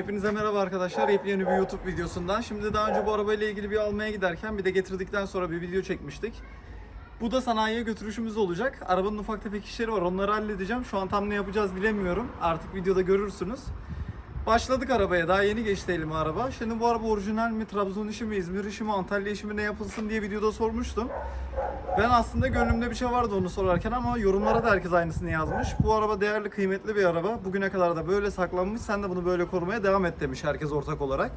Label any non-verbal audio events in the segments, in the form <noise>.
Hepinize merhaba arkadaşlar. Yepyeni bir YouTube videosundan. Şimdi daha önce bu arabayla ilgili bir almaya giderken bir de getirdikten sonra bir video çekmiştik. Bu da sanayiye götürüşümüz olacak. Arabanın ufak tefek işleri var. Onları halledeceğim. Şu an tam ne yapacağız bilemiyorum. Artık videoda görürsünüz. Başladık arabaya. Daha yeni geçti elime araba. Şimdi bu araba orijinal mi, Trabzon işi mi, İzmir işi mi, Antalya işi mi ne yapılsın diye videoda sormuştum. Ben aslında gönlümde bir şey vardı onu sorarken ama yorumlara da herkes aynısını yazmış. Bu araba değerli, kıymetli bir araba. Bugüne kadar da böyle saklanmış. Sen de bunu böyle korumaya devam et demiş herkes ortak olarak.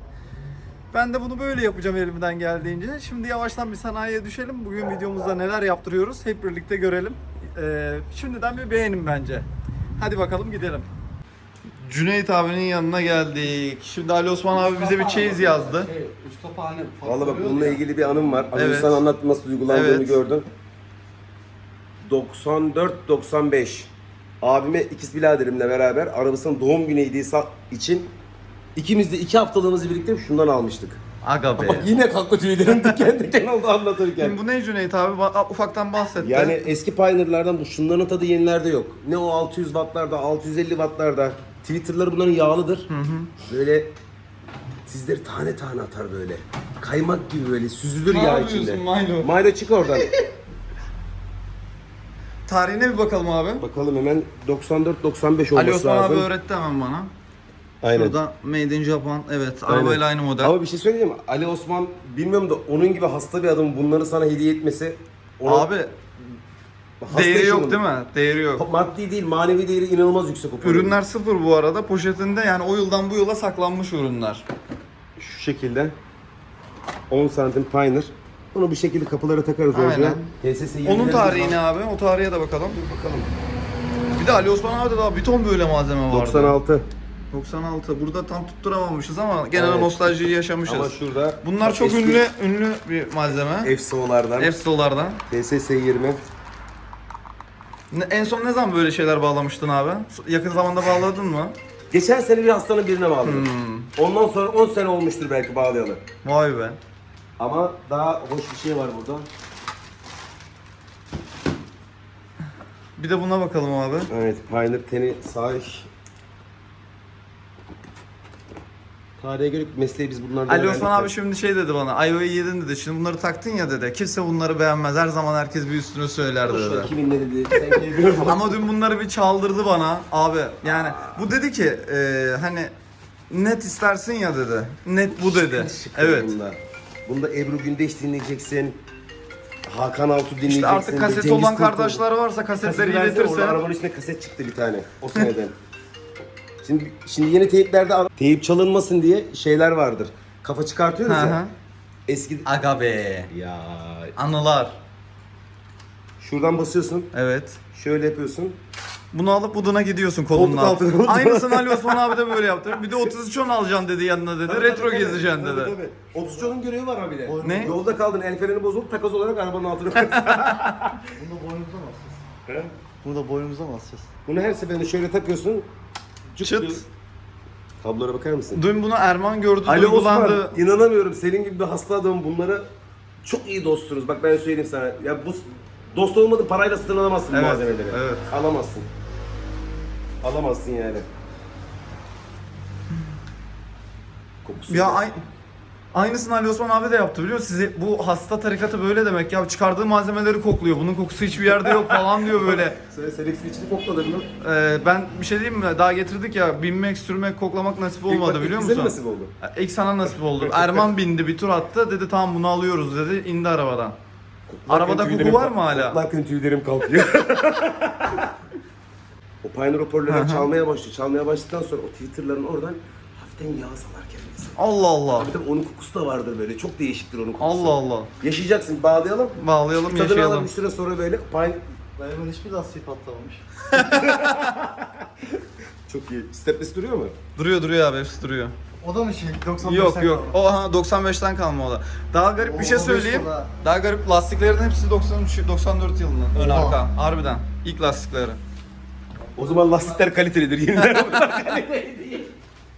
Ben de bunu böyle yapacağım elimden geldiğince. Şimdi yavaştan bir sanayiye düşelim. Bugün videomuzda neler yaptırıyoruz hep birlikte görelim. Ee, şimdiden bir beğenin bence. Hadi bakalım gidelim. Cüneyt abinin yanına geldik. Şimdi Ali Osman abi bize bir çeyiz yazdı. Fark Valla bak bununla ya. ilgili bir anım var. Az önce Evet. sana anlattım nasıl duygulandığımı Evet. gördüm. 94-95 abime ikiz biraderimle beraber arabasının doğum günüydü sa- için ikimiz de iki haftalığımızı birlikte şundan almıştık. Aga be. Bak <laughs> yine kalkma tüylerim diken diken oldu anlatırken. Şimdi bu ne Cüneyt abi? Ba- Ufaktan bahsetti. Yani eski Pioneer'lardan bu şunların tadı yenilerde yok. Ne o 600 wattlarda, 650 wattlarda. Twitter'ları bunların yağlıdır. Böyle sizleri tane tane atar böyle. Kaymak gibi böyle süzülür Ne yağ yapıyorsun içinde. Milo? Milo çık oradan. <laughs> Tarihine bir bakalım abi. Bakalım hemen 94-95 olması Ali Osman lazım. abi öğretti hemen bana. Aynen. Burada Made in Japan. Evet, Aynen. arabayla aynı model. Ama bir şey söyleyeyim mi? Ali Osman bilmiyorum da onun gibi hasta bir adamın bunları sana hediye etmesi ona Abi hasta değeri yok değil mi? Değeri yok. Maddi değil, manevi değeri inanılmaz yüksek o paranın. Ürünler sıfır bu arada. Poşetinde yani o yıldan bu yıla saklanmış ürünler. şu şekilde 10 santim Pioneer. Bunu bu şekilde kapılara takarız Aynen. orijinal. TSS Onun tarihi ne abi? O tarihe de bakalım. Bakalım. Bir de Ali Osman abi de daha bir ton böyle malzeme vardı. 96. 96. Burada tam tutturamamışız ama gene Evet. nostaljiyi yaşamışız. Ama şurada Bunlar çok eski ünlü ünlü bir malzeme. FSO'lardan. Efsolardan. TSS 20. Ne- En son ne zaman böyle şeyler bağlamıştın abi? Yakın zamanda bağladın mı? Geçen sene bir hastanın birine bağladım. Hmm. Ondan sonra 10 sene olmuştur belki bağlayalı. Vay be. Ama daha hoş bir şey var burada. Bir de buna bakalım abi. Evet, Pioneer teni sahih. Tarihe göre mesleği biz bunlardan Ali öğrendik Osman abi şimdi şey dedi bana. Ayvayı yedin dedi. Şimdi bunları taktın ya dedi. Kimse bunları beğenmez. Her zaman herkes bir üstüne söyler Boş ver, dedi. Kimin ne dedi? Sen <laughs> keyfini bak. Ama dün bunları bir çaldırdı bana abi. Yani bu dedi ki e, hani net istersin ya dedi. Net bu dedi. Evet. Bunda. Bunda Ebru Gündeş dinleyeceksin. Hakan Altu dinleyeceksin. İşte artık Cengiz olan Kurtoğlu. kardeşler varsa kasetleri orada iletirse. Arabanın içinde kaset çıktı bir tane o seneden. <laughs> şimdi şimdi yeni teyiplerde teyip çalınmasın diye şeyler vardır. Kafa çıkartıyoruz Hı hı. ya. Eski Aga be. ya Anılar. şuradan basıyorsun. Evet. Şöyle yapıyorsun. Bunu alıp buduna gidiyorsun kolunun Koltuk altına. Aynısını Ali Osman <laughs> abi de böyle yaptı. Bir de 33 10 alacaksın dedi yanına dedi. Retro gezeceksin Tabii, dedi. tabii. 30 canın görevi var abi de. Ne? Yolda kaldın el freni bozuldu takoz olarak arabanın altına koyarsın. Bunu da boynumuza mı asacağız? Bunu da boynumuza mı asacağız? Bunu her seferinde şöyle takıyorsun. Cık Çıt. Kablolara bakar mısın? Dün bunu Erman gördü, Ali Osman duygulandı. inanamıyorum senin gibi bir hasta adamın bunları çok iyi dostsunuz. Bak ben söyleyeyim sana. Ya bu dost olmadı parayla satın alamazsın bu Evet, malzemeleri. evet. Alamazsın. Alamazsın yani. Kokusu. Ya ay- aynısını Ali Osman abi de yaptı biliyor musun? Size bu hasta tarikatı böyle demek ya çıkardığı malzemeleri kokluyor. Bunun kokusu hiçbir yerde yok falan diyor böyle. <laughs> Sen Selex'in içini kokladın mı? Ee, ben bir şey diyeyim mi? Daha getirdik ya binmek, sürmek, koklamak nasip olmadı İlk biliyor musun? mi nasip oldu? İlk sana nasip oldu. Erman <laughs> bindi bir tur attı. Dedi tamam bunu alıyoruz dedi. indi arabadan. Arabada Koklarken koku tüylerim var mı hala? Koklarken tüylerim kalkıyor. <laughs> o Pioneer hoparlörler çalmaya başlıyor. Çalmaya başladıktan sonra o Twitter'ların oradan hafiften yağ salar kendisi. Allah Allah. Tabii tabii onun kokusu da vardır böyle. Çok değişiktir onun kokusu. Allah Allah. Yaşayacaksın. Bağlayalım. Bağlayalım Tadını yaşayalım. alalım bir süre sonra böyle. Pine... Dayımın hiçbir lastiği patlamamış. <laughs> Çok iyi. Stepless duruyor mu? Duruyor duruyor abi hepsi duruyor. O da mı şey? 95'ten Yok yok. kalma. O ha 95'ten kalma o da. Daha garip bir şey Oo, beş söyleyeyim. ha. Daha garip lastiklerin hepsi 93 94 yılının ön Oha. arka. Harbiden. İlk lastikleri. O zaman lastikler kalitelidir. Yeniler <laughs>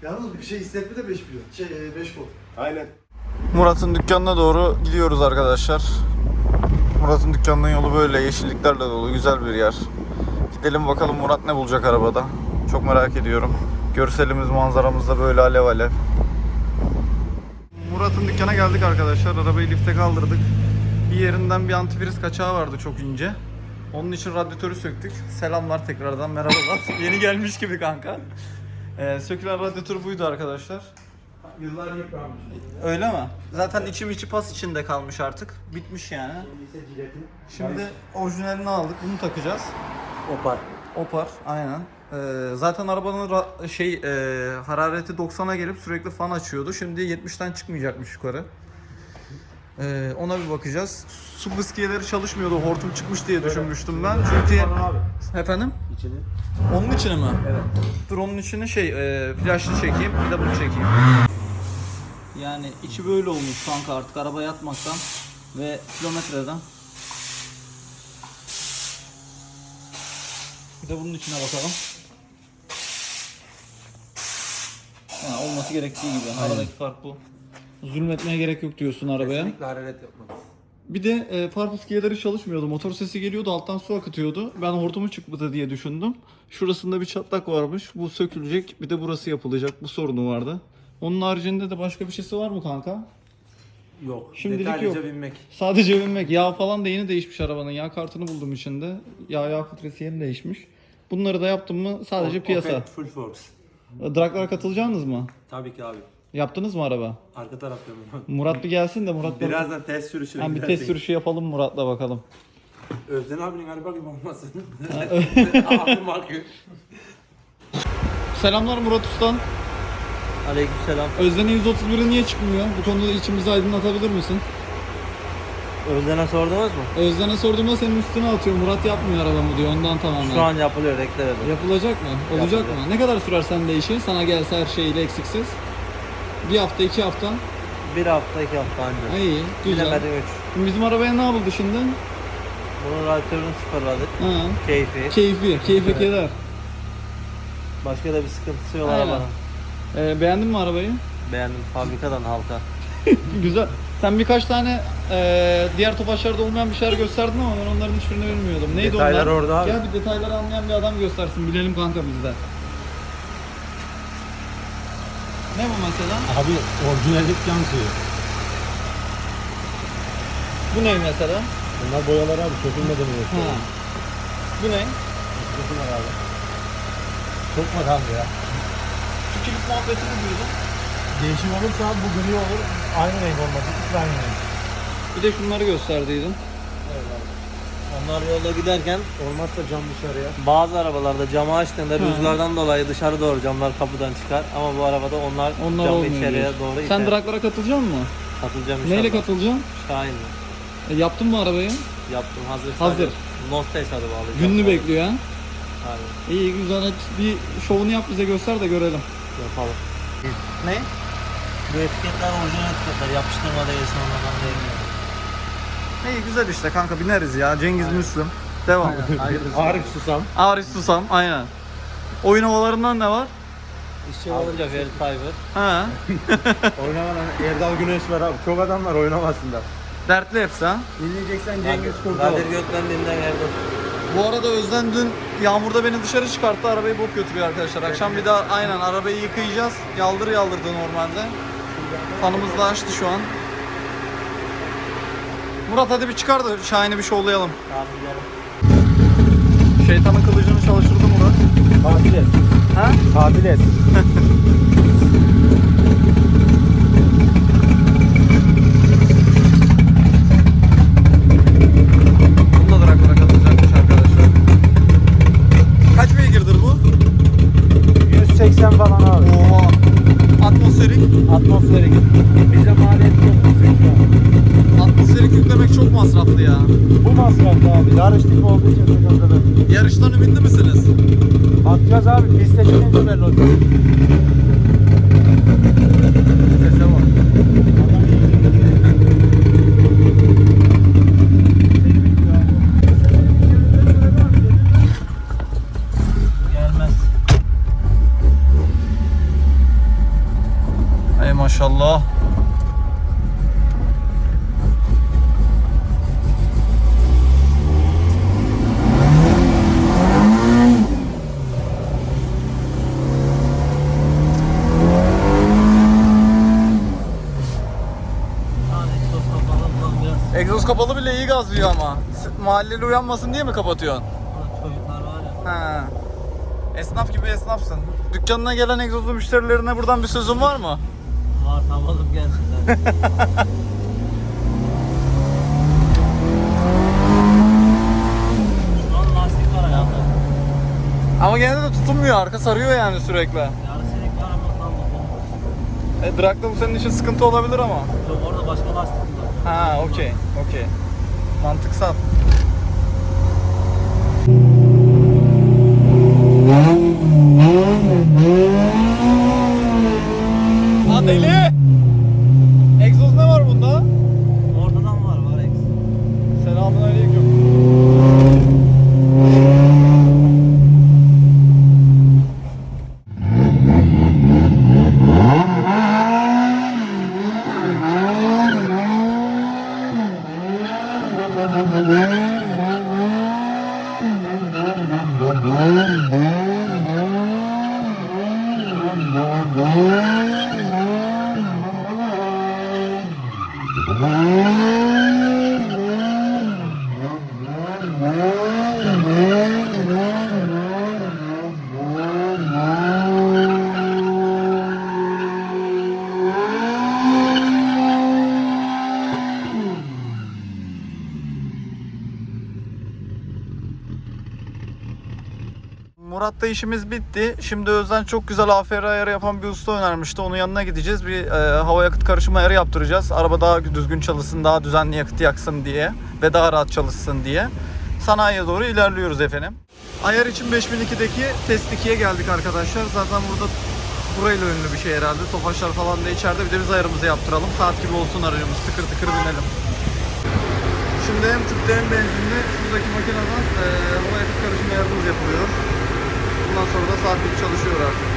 Yalnız bir şey hissetme de 5 milyon. Şey 5 volt. Aynen. Murat'ın dükkanına doğru gidiyoruz arkadaşlar. Murat'ın dükkanının yolu böyle yeşilliklerle dolu güzel bir yer. Gidelim bakalım Murat ne bulacak arabada. Çok merak ediyorum. Görselimiz, manzaramız da böyle alev alev. Murat'ın dükkana geldik arkadaşlar. Arabayı lifte kaldırdık. Bir yerinden bir antifriz kaçağı vardı çok ince. Onun için radyatörü söktük. Selamlar tekrardan merhabalar. <laughs> Yeni gelmiş gibi kanka. Ee, sökülen radyatör buydu arkadaşlar. Yıllar yıpranmış. Öyle mi? Zaten içim içi pas içinde kalmış artık. Bitmiş yani. Şimdi orijinalini aldık. Bunu takacağız. Opar. Opar aynen. Ee, zaten arabanın ra- şey e, harareti 90'a gelip sürekli fan açıyordu. Şimdi 70'ten çıkmayacakmış yukarı. Ee, ona bir bakacağız. Su bıskiyeleri çalışmıyordu. Hortum çıkmış diye düşünmüştüm ben. Çünkü efendim İçini. onun içine mi? Evet. Dur onun içine şey e, flaşlı çekeyim bir de bunu çekeyim. Yani içi böyle olmuş kanka artık araba yatmaktan ve kilometreden. Bir de bunun içine bakalım. Ha, olması gerektiği gibi. Aradaki fark bu. Zulmetmeye gerek yok diyorsun arabaya. Kesinlikle hararet yapmaz. Bir de e, far fıskiyeleri çalışmıyordu. Motor sesi geliyordu, alttan su akıtıyordu. Ben hortumu çıkmadı diye düşündüm. Şurasında bir çatlak varmış. Bu sökülecek. Bir de burası yapılacak. Bu sorunu vardı. Onun haricinde de başka bir şeysi var mı kanka? Yok. Şimdilik Detaylıca yok. binmek. Sadece binmek. Yağ falan da yeni değişmiş arabanın. Yağ kartını buldum içinde. Yağ yağ filtresi yeni değişmiş. Bunları da yaptım mı sadece piyasa. Opet Full Force. Draklara katılacaksınız mı? Tabii ki abi. Yaptınız mı araba? Arka tarafta mı? Murat bir gelsin de Murat Birazdan test sürüşüne Hem bir test sürüşü yapalım Murat'la bakalım. Özden abinin araba gibi olmasın. <laughs> Abi markı. Selamlar Murat Ustan. Aleykümselam. Özden'in 131'i niye çıkmıyor? Bu konuda içimizi aydınlatabilir misin? Özden'e sordunuz mu? Özden'e sorduğumda senin üstüne atıyor. Murat yapmıyor arabamı diyor. Ondan tamamen. Şu an yapılıyor, reklam. Yapılacak mı? Olacak Yapılacak. mı? Ne kadar sürer sende işi? Sana gelse her şeyiyle eksiksiz. Bir hafta, iki hafta. Bir hafta, iki hafta anca. İyi, güzel. Bilemedim üç. Bizim arabaya ne yapıldı şimdi? Bunun radyatörünü sıfırladık. Ha, Keyfi. keyfi, keyfi keder. Başka da bir sıkıntısı yok Aynen. arabanın. Ee, beğendin mi arabayı? Beğendim fabrikadan halka. <laughs> Güzel. Sen birkaç tane e, diğer topaçlarda olmayan bir şeyler gösterdin ama ben onların hiçbirini bilmiyordum. Neydi Detaylar onlar? orada abi. Gel bir detayları anlayan bir adam göstersin. Bilelim kanka biz de. Ne bu mesela? Abi orijinallik yansıyor. Bu ne mesela? Bunlar boyalar abi sökülmeden. Ha. Bu ne? Sökülmez abi. Çok bakalım ya. Şu kilit muhabbeti ne diyordun? Değişim olursa abi bu gri olur. Aynı renk olmaz. İkisi aynı renk. Bir de şunları gösterdiydin. Onlar yolda giderken Olmazsa cam dışarıya. bazı arabalarda camı açtığında rüzgardan dolayı dışarı doğru camlar kapıdan çıkar. Ama bu arabada onlar, Onlar camı olmuyor içeriye diyorsun. doğru Sen iter. draklara katılacak mısın? Katılacağım inşallah. Neyle katılacaksın? Şahin'le. E, yaptın mı arabayı? Yaptım hazır. Hazır. Nostes adı bağlı. Günlü bekliyor ha. Aynen. İyi güzel. Hadi Bir şovunu yap bize göster de görelim. Yapalım. Ne? Bu etiketler orijinal etiketler. Yapıştırma değil sonradan değil. İyi güzel işte kanka bineriz ya. Cengiz Müslüm. Devam. Arif susam. Arif Susam aynen. Oyun havalarından ne var? İşçi olunca Ferit Tayfur. Ha. <laughs> Oynamadan Erdal Güneş var abi. Çok adam var oynamasınlar. Dertli hepsi ha. Dinleyeceksen Cengiz Kurtoğlu. Kadir Gökmen dinlen Erdem. Bu arada Özden dün yağmurda beni dışarı çıkarttı. Arabayı bok götürüyor arkadaşlar. Akşam bir daha aynen arabayı yıkayacağız. Yaldır yaldırdı normalde. Fanımız da açtı şu an. Murat hadi bir çıkar da Şahin'i bir şovlayalım. Tamam gidelim. Şeytanın kılıcını çalıştırdı Murat. Katil et. Ha? Katil et. <laughs> Bunda da raklara katılacakmış arkadaşlar. Kaç beygirdir bu? 180 falan abi. Oha. Atmosferik. Atmosferik. Bize maliyet çok yüksek şu an. Atmosferik yüklemek çok masraflı ya. Bu masraflı tipi olduğu için sıkıntılı. Yarıştan ümitli misiniz? Bakacağız abi. Piste çıkınca belli olacak. Kapalı bile iyi gazlıyor ama. Mahalleli uyanmasın diye mi kapatıyorsun? Çocuklar var ya. Ha. Esnaf gibi esnafsın. Dükkanına gelen egzozlu müşterilerine buradan bir sözün var mı? Var tam alıp gelsinler. <laughs> Ama gene de tutunmuyor. Arka sarıyor yani sürekli. Var ama tam da E, drag'da bu senin için sıkıntı olabilir ama. Yok orada başka lastik. Ha, okey, okey. Mantıksal. Ha Mm-hmm. Murat'ta işimiz bitti. Şimdi Özden çok güzel AFR ayarı yapan bir usta önermişti. Onun yanına gideceğiz. Bir e, hava yakıt karışımı ayarı yaptıracağız. Araba daha düzgün çalışsın, daha düzenli yakıt yaksın diye ve daha rahat çalışsın diye. Sanayiye doğru ilerliyoruz efendim. Ayar için 5002'deki test 2'ye geldik arkadaşlar. Zaten burada burayla ünlü bir şey herhalde. Tofaşlar falan da içeride. Bir de biz ayarımızı yaptıralım. Saat gibi olsun aracımız. Tıkır tıkır binelim. Şimdi hem tüpte hem benzinli şuradaki makineden e, hava yakıt karışımı ayarımız yapılıyor. Bundan sonra da saat gibi çalışıyor artık.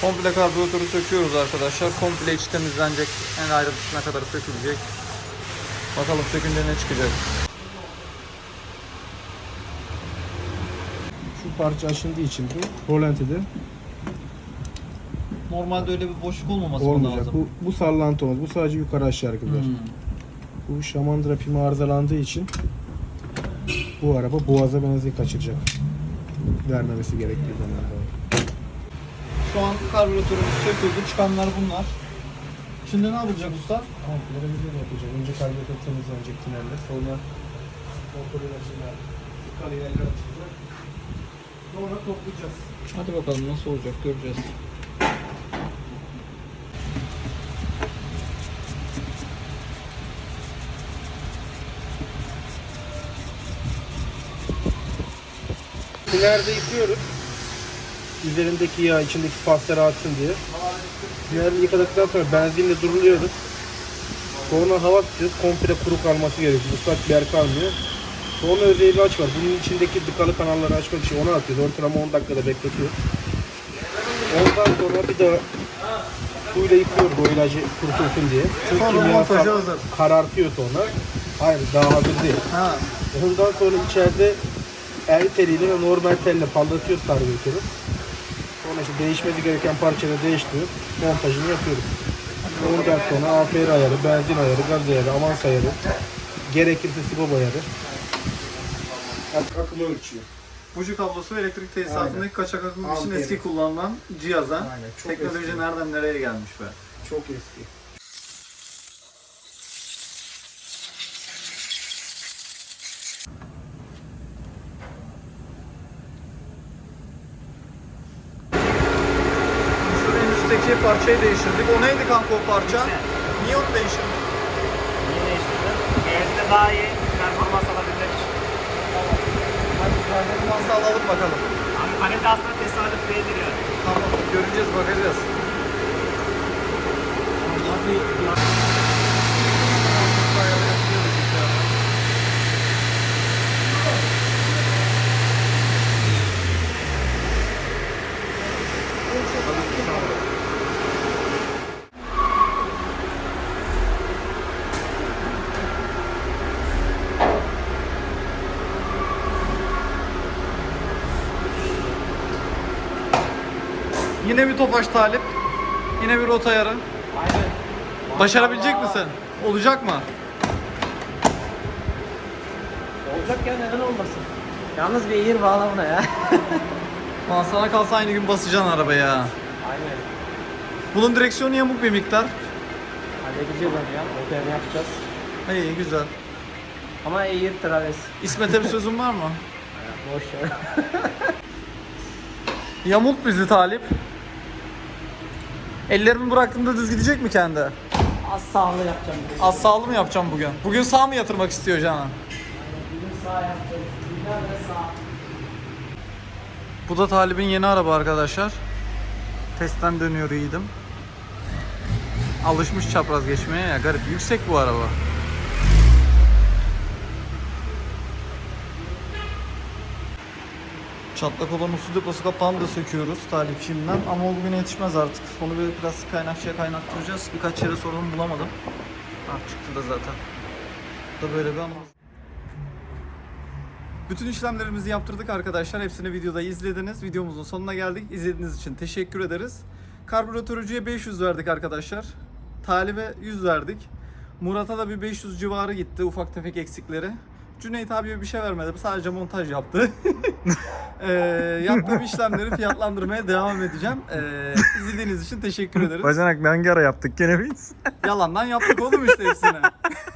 Komple karbüratörü söküyoruz arkadaşlar. Komple içi temizlenecek. En ayrıntısına kadar sökülecek. Bakalım sökünce ne çıkacak. Şu parça aşındığı için bu rolantide Normalde öyle bir boşluk olmaması olmayacak. Bu, bu sallantı olmaz. Bu sadece yukarı aşağı hareket eder. Hmm. Bu şamandıra pimi arızalandığı için bu araba boğaza benzin kaçıracak. Vermemesi gerektiği zamanlarda. Şu an karbüratörümüz söküldü. Çıkanlar bunlar. Şimdi ne yapacak usta? Komple revizyon yapacak. Önce karbüratör temizlenecek tünelde. Sonra motorun açılacak. Kaliyeler açılacak. Sonra toplayacağız. Hadi bakalım nasıl olacak göreceğiz. Tünerde yıkıyoruz. Üzerindeki yağ, içindeki pasları atsın diye. Tünerde yıkadıktan sonra benzinle duruluyoruz. Sonra hava tutuyoruz. Komple kuru kalması gerekiyor. Islak bir yer kalmıyor. Sonra özel bir aç var. Bunun içindeki dıkalı kanalları açmak için onu atıyoruz. Ortalama 10 dakikada bekletiyor. Ondan sonra bir daha suyla yıkıyoruz o ilacı kurtulsun diye. Çünkü Sonra kimyasal montajı hazır. karartıyor sonra. Hayır daha hazır değil. Ha. Ondan sonra içeride el teliyle ve normal telle parlatıyoruz karbüratörü. Sonra işte değişmesi gereken parçaları değiştiriyoruz. Montajını yapıyoruz. Ondan sonra AFR ayarı, benzin ayarı, gaz ayarı, avans ayarı, gerekirse sigop ayarı. Ak- akımı ölçüyor. Buji kablosu elektrik tesisatındaki Aynen. kaçak akım için eski kullanılan cihaza. Aynen, çok Teknoloji eski. nereden nereye gelmiş be. Çok eski. Şu en parçayı değiştirdik. O neydi kanka o parça? Niye onu değiştirdin? Niye değiştirdin? Benzinde daha iyi performans alabilmek için. Hadi performansı alalım bakalım. Abi kalite aslında tesadüf değildir yani. Tamam göreceğiz bakacağız. Yine bir topaş talip. Yine bir rota ayarı. Aynen. Başarabilecek misin? Olacak mı? Olacak ya neden olmasın? Yalnız bir eğir bağla buna ya. <laughs> Lan sana kalsa aynı gün basacaksın arabaya. Aynen. Bunun direksiyonu yamuk bir miktar. Halledeceğiz onu ya. Motorunu yapacağız. İyi güzel. Ama eğir traves. İsmet'e bir sözün var mı? <laughs> Boş ver. <laughs> Yamult bizi Talip. Ellerimi bıraktığımda düz gidecek mi kendi? Az sağlı yapacağım. Az sağlı mı yapacağım bugün? Bugün sağ mı yatırmak istiyor Canan? Bugün sağ yapacağız. Günlerde sağ. Bu da Talip'in yeni araba arkadaşlar. Testten dönüyor iyiydim. Alışmış çapraz geçmeye ya garip. Yüksek bu araba. Çatlak olan usul deposu kapağını da söküyoruz Talip şimdiden ama o bugüne yetişmez artık. Onu bir plastik kaynakçıya kaynattıracağız. Birkaç yere sordum bulamadım. Ha çıktı da zaten. Bu da böyle bir anımız. Bütün işlemlerimizi yaptırdık arkadaşlar. Hepsini videoda izlediniz. Videomuzun sonuna geldik. İzlediğiniz için teşekkür ederiz. Karbüratörcüye 500 verdik arkadaşlar. Talib'e 100 verdik. Murat'a da bir 500 civarı gitti ufak tefek eksikleri. Cüneyt abiye bir şey vermedi. Sadece montaj yaptı. <laughs> ee, yaptığım işlemleri fiyatlandırmaya devam edeceğim. Ee, izlediğiniz için teşekkür ederiz. Bacanak ne hangi ara yaptık gene biz? Yalandan yaptık oğlum işte hepsini. <laughs>